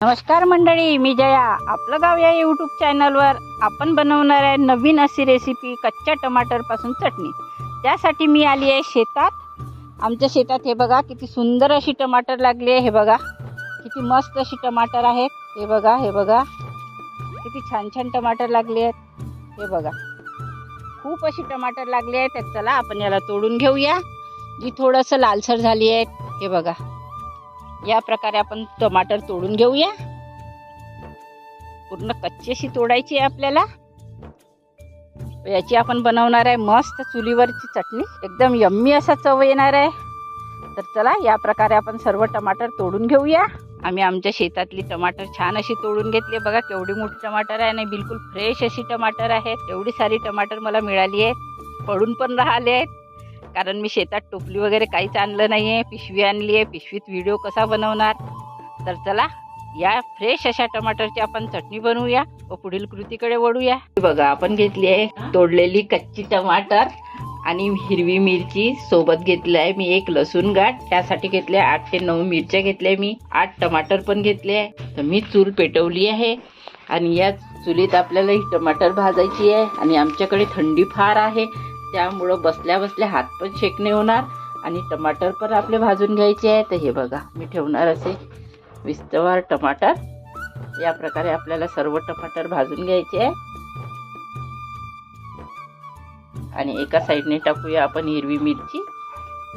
नमस्कार मंडळी मी जया. आपलं गाव या यूट्यूब चॅनलवर आपण बनवणार आहे नवीन अशी रेसिपी कच्च्या टमाटरपासून चटणी. त्यासाठी मी आली आहे शेतात. आमच्या शेतात हे बघा किती सुंदर अशी टमाटर लागली आहे हे बघा. किती मस्त अशी टमाटर आहेत हे बघा हे बघा. किती छान छान टमाटर लागले आहेत हे बघा. खूप अशी टमाटर लागली आहेत तर चला आपण याला तोडून घेऊया. जी थोडंसं लालसर झाली आहेत हे बघा. या प्रकारे आपण टमाटर तोडून घेऊया. पूर्ण कच्ची अशी तोडायची आहे आपल्याला. याची आपण बनवणार आहे मस्त चुलीवरची चटणी. एकदम यम्मी असा चव येणार आहे. तर चला या प्रकारे आपण सर्व टमाटर तोडून घेऊया. आम्ही आमच्या शेतातली टमाटर छान अशी तोडून घेतली. बघा केवढी मोठी टमाटर आहे आणि बिलकुल फ्रेश अशी टमाटर आहेत एवढी सारी टमाटर मला मिळाली आहेत. पडून पण राहिले आहेत. कारण मी शेतात टोपली वगैरे काहीच आणलं नाही आहे पिशवी आणली आहे पिशवीत व्हिडिओ कसा बनवणार? तर चला या फ्रेश अशा टमाटरची आपण चटणी बनवूया व पुढील कृतीकडे वळूया. बघा आपण घेतली आहे तोडलेली कच्ची टमाटर आणि हिरवी मिरची सोबत घेतली आहे मी एक लसूण गाठ. त्यासाठी घेतले आठ ते नऊ मिरच्या घेतल्या मी. आठ टमाटर पण घेतले आहे. तर मी चूल पेटवली आहे आणि या चुलीत आपल्याला ही टमाटर भाजायची आहे आणि आमच्याकडे थंडी फार आहे. त्यामुळं बसल्या बसल्या हात पण शेकणे होणार आणि टमाटर पण आपले भाजून घ्यायचे आहे तर हे बघा मी ठेवणार असे विस्तवार टमाटर. या प्रकारे आपल्याला सर्व टमाटर भाजून घ्यायचे आहे आणि एका साईडने टाकूया आपण हिरवी मिरची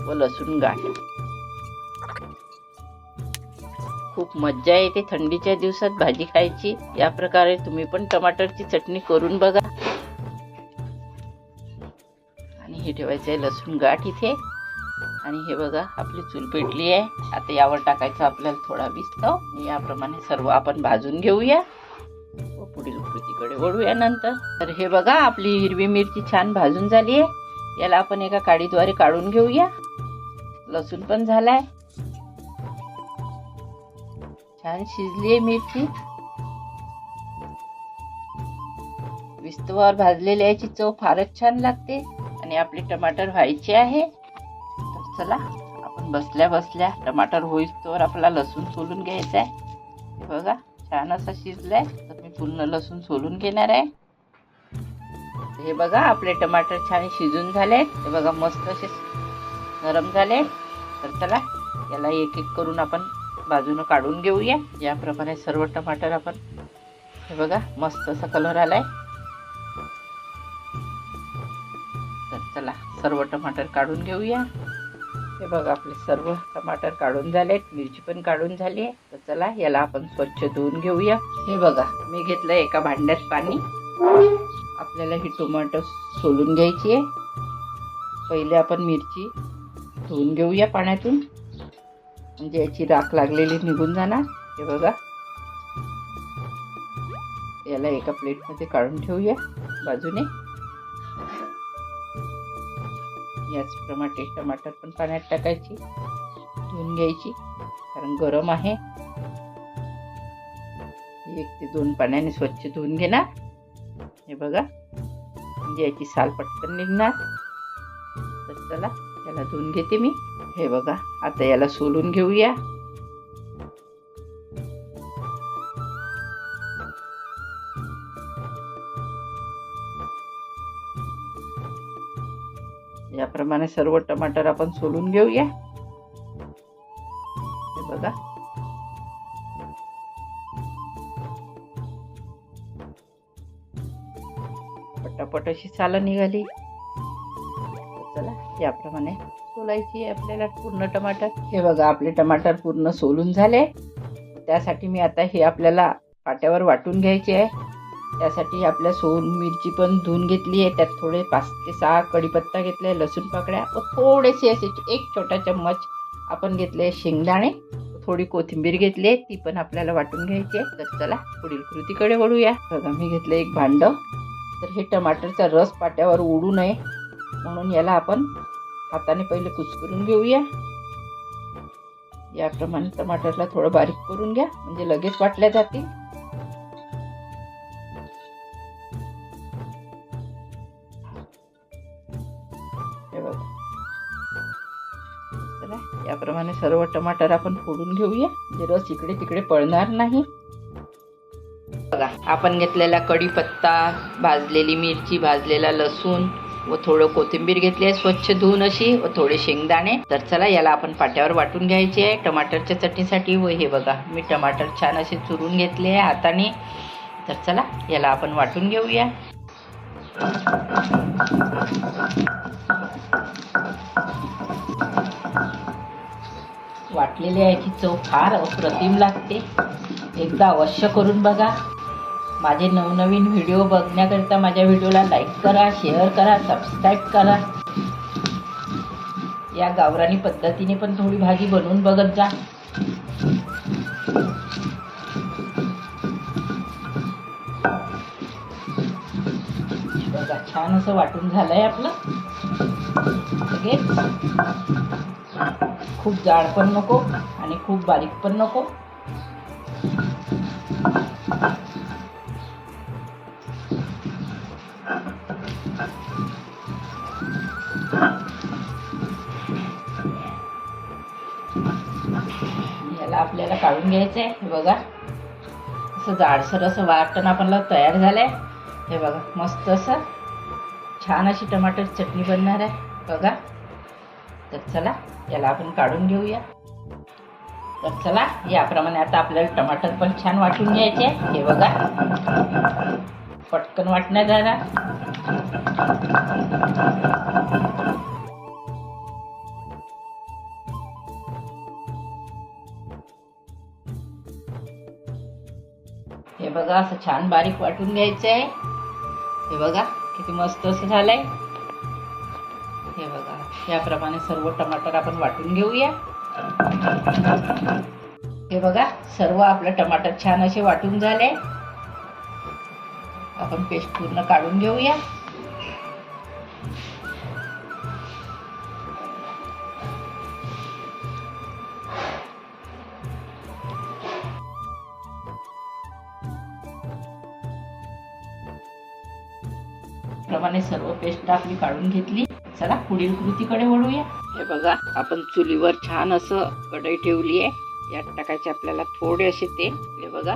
व लसूण गाठ. खूप मज्जा येते थंडीच्या दिवसात भाजी खायची. या प्रकारे तुम्ही पण टमाटरची चटणी करून बघा. हे ठेवायचं आहे लसूण गाठ इथे. आणि हे बघा आपली चूल पेटली आहे. आता यावर टाकायचं आपल्याला थोडा विस्तव याप्रमाणे सर्व आपण भाजून घेऊया. व पुढील कृतीकडे वळूया नंतर. तर हे बघा आपली हिरवी मिरची छान भाजून झाली आहे. याला आपण एका काडीद्वारे काढून घेऊया. लसूण पण झालाय. छान शिजली आहे मिरची. विस्तवावर भाजलेल्या याची चव फारच छान लागते. आणि आपले टमाटर व्हायचे आहे. तर चला आपण बसल्या बसल्या टमाटर होईस्तोवर आपला लसूण सोलून घ्यायचा आहे बघा छान असा शिजलाय तर मी पूर्ण लसूण सोलून घेणार आहे. हे बघा आपले टमाटर छान शिजून झाले हे बघा मस्त असे नरम झाले. तर चला याला एक एक करून आपण बाजूनं काढून घेऊया. याप्रमाणे सर्व टमाटर आपण हे बघा मस्त असा कलर आलाय. चला सर्व टमाटर काढून घेऊया. हे बघा आपले सर्व टमाटर काढून झालेत मिरची पण काढून झाली आहे. तर चला याला आपण स्वच्छ धुवून घेऊया. हे बघा मी घेतलं एका भांड्यात पाणी. आपल्याला ही टोमॅटो सोलून घ्यायची आहे. पहिले आपण मिरची धुवून घेऊया पाण्यातून. म्हणजे याची राख लागलेली निघून जाणार. हे बघा. याला एका प्लेटमध्ये काढून ठेवूया बाजूने. याचप्रमाणे टमाटर पण पाण्यात टाकायची धुवून घ्यायची कारण गरम आहे. एक ते दोन पाण्याने स्वच्छ धुवून घेणार. हे बघा म्हणजे याची साल पटकन निघणार. तर चला याला धुवून घेते मी. हे बघा आता याला सोलून घेऊया. याप्रमाणे सर्व टमाटर आपण सोलून घेऊया. हे बघा. पटापट अशी सालं निघाली. चला याप्रमाणे सोलायची आहे आपल्याला पूर्ण टमाटर. हे बघा आपले टमाटर पूर्ण सोलून झाले. त्यासाठी मी आता हे आपल्याला पाट्यावर वाटून घ्यायचे आहे. त्यासाठी आपल्या सोन मिरची पण धुवून घेतली आहे. त्यात थोडे पाच ते सहा कढीपत्ता घेतले लसूण पाकळ्या व थोडेसे असे एक छोटा चम्मच आपण घेतले शेंगदाणे. थोडी कोथिंबीर घेतली आहे ती पण आपल्याला वाटून घ्यायची आहे. तर चला पुढील कृतीकडे वळूया. बघा मी घेतलं एक भांडं. तर हे टमाटरचा रस पाट्यावर उडू नये. म्हणून याला आपण हाताने पहिले कुचकरून घेऊया. याप्रमाणे टमाटरला थोडं बारीक करून घ्या. म्हणजे लगेच वाटल्या जातील. सर्व टमाटर आपण फोडून घेऊया. जे रस इकडे तिकडे पळणार नाही. बघा आपण घेतलेला कढीपत्ता भाजलेली मिरची भाजलेला लसूण व थोडं कोथिंबीर घेतली आहे स्वच्छ धुवून अशी व थोडे शेंगदाणे. तर चला याला आपण पाट्यावर वाटून घ्यायचे आहे टमाटरच्या चटणीसाठी व हे बघा मी टमाटर छान असे चुरून घेतले आहे हाताने. तर चला याला आपण वाटून घेऊया. वाटलेली आहे याची चव फार अप्रतिम लागते. एकदा अवश्य करून बघा. माझे नवनवीन व्हिडिओ बघण्याकरिता माझ्या व्हिडिओला लाईक करा शेअर करा सबस्क्राईब करा. या गावरानी पद्धतीने पण थोडी भाजी बनवून बघत जा. बघा छान असं वाटून झालंय आपलं. लगेच. खूप जाड पण नको आणि खूप बारीक पण नको. याला आपल्याला काढून घ्यायचं आहे हे बघा. असं जाडसर असं वाटण आपल्याला तयार झालंय. हे बघा मस्त असं छान अशी टमाटर चटणी बनणार आहे. बघा. तर चला. याला आपण काढून घेऊया. तर चला याप्रमाणे आता आपल्याला टमाटर पण छान वाटून घ्यायचे हे बघा. पटकन वाटण्यात जरा हे बघा असं छान बारीक वाटून घ्यायचं आहे हे बघा किती मस्त असं झालंय. हे बघा याप्रमाणे सर्व टमाटर आपण वाटून घेऊया. हे बघा सर्व आपलं टमाटर छान असे वाटून झाले. आपण पेस्ट पूर्ण काढून घेऊया. प्रमाणे सर्व पेस्ट आपली काढून घेतली. चला पुढील कृतीकडे वळूया. हे बघा आपण चुलीवर छान असं कढई ठेवली आहे. यात टाकायचे आपल्याला थोडे असे तेल. हे बघा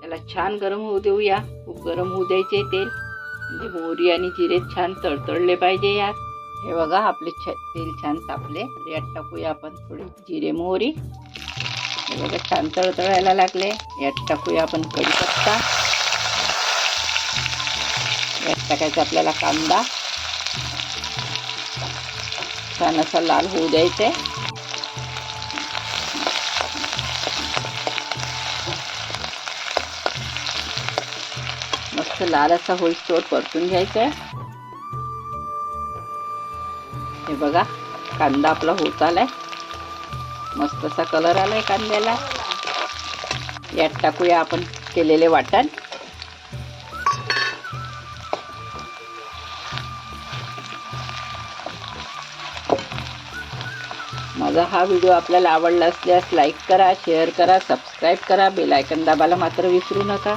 त्याला छान गरम होऊ देऊया. खूप गरम होऊ द्यायचे तेल. म्हणजे मोहरी आणि जिरे छान तळतळले पाहिजे यात. हे बघा आपले छ तेल छान तापले. यात टाकूया आपण थोडी जिरे मोहरी. हे बघा छान तळतळायला लागले. यात टाकूया आपण कढीपत्ता. यात टाकायचा आपल्याला कांदा. छान असा लाल होऊ द्यायचा. आहे मस्त लाल असा होईस्तोवर परतून घ्यायचा. आहे हे बघा कांदा आपला होत आलाय. मस्त असा कलर आलाय कांद्याला. यात टाकूया आपण केलेले वाटण. माझा हा व्हिडिओ आपल्याला आवडला असल्यास लाईक करा शेअर करा सबस्क्राईब करा बेलायकन दाबायला मात्र विसरू नका.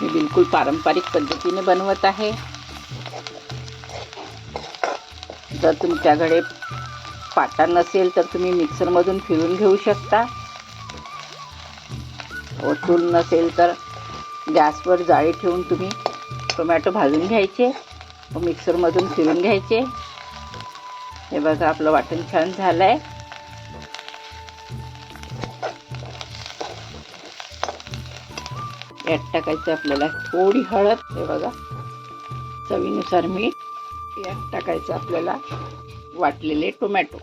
मी बिलकुल पारंपरिक पद्धतीने बनवत आहे. जर तुमच्याकडे पाटा नसेल तर तुम्ही मिक्सरमधून फिरून घेऊ शकता. व चूल नसेल तर गॅसवर जाळी ठेवून तुम्ही टोमॅटो भाजून घ्यायचे. मिक्सरमधून फिरून घ्यायचे. हे बघा आपलं वाटण छान झालं आहे यात टाकायचं आपल्याला थोडी हळद हे बघा. चवीनुसार मीठ. यात टाकायचं आपल्याला वाटलेले टोमॅटो.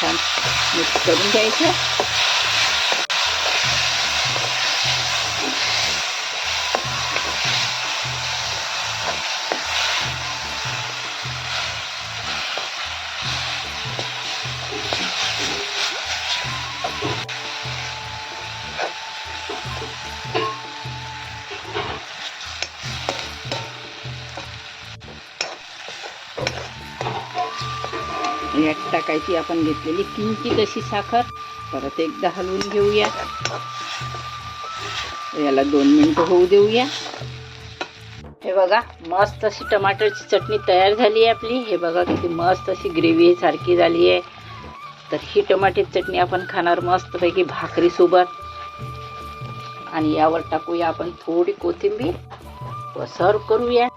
छान मिक्स करून घ्यायचं. यात टाकायची आपण घेतलेली किंचित अशी साखर. परत एकदा हलवून घेऊया. याला दोन मिनटं होऊ देऊया. हे बघा मस्त अशी टमाटरची चटणी तयार झाली आहे आपली. हे बघा किती मस्त अशी ग्रेव्ही सारखी झाली आहे. तर ही टमाट्याची चटणी आपण खाणार मस्तपैकी भाकरीसोबत. आणि यावर टाकूया आपण थोडी कोथिंबीर. व सर्व करूया.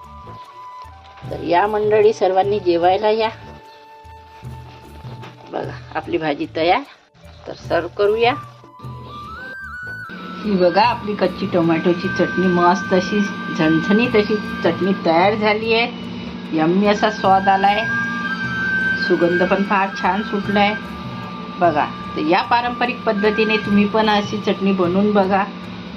तर या मंडळी सर्वांनी जेवायला या. बघा आपली भाजी तयार. तर सर्व करूया. ही बघा आपली कच्ची टोमॅटोची चटणी मस्त अशी झणझणी तशी चटणी तयार झाली आहे. यम्मी असा स्वाद आलाय. सुगंध पण फार छान सुटलाय. बघा तर या पारंपरिक पद्धतीने तुम्ही पण अशी चटणी बनवून बघा.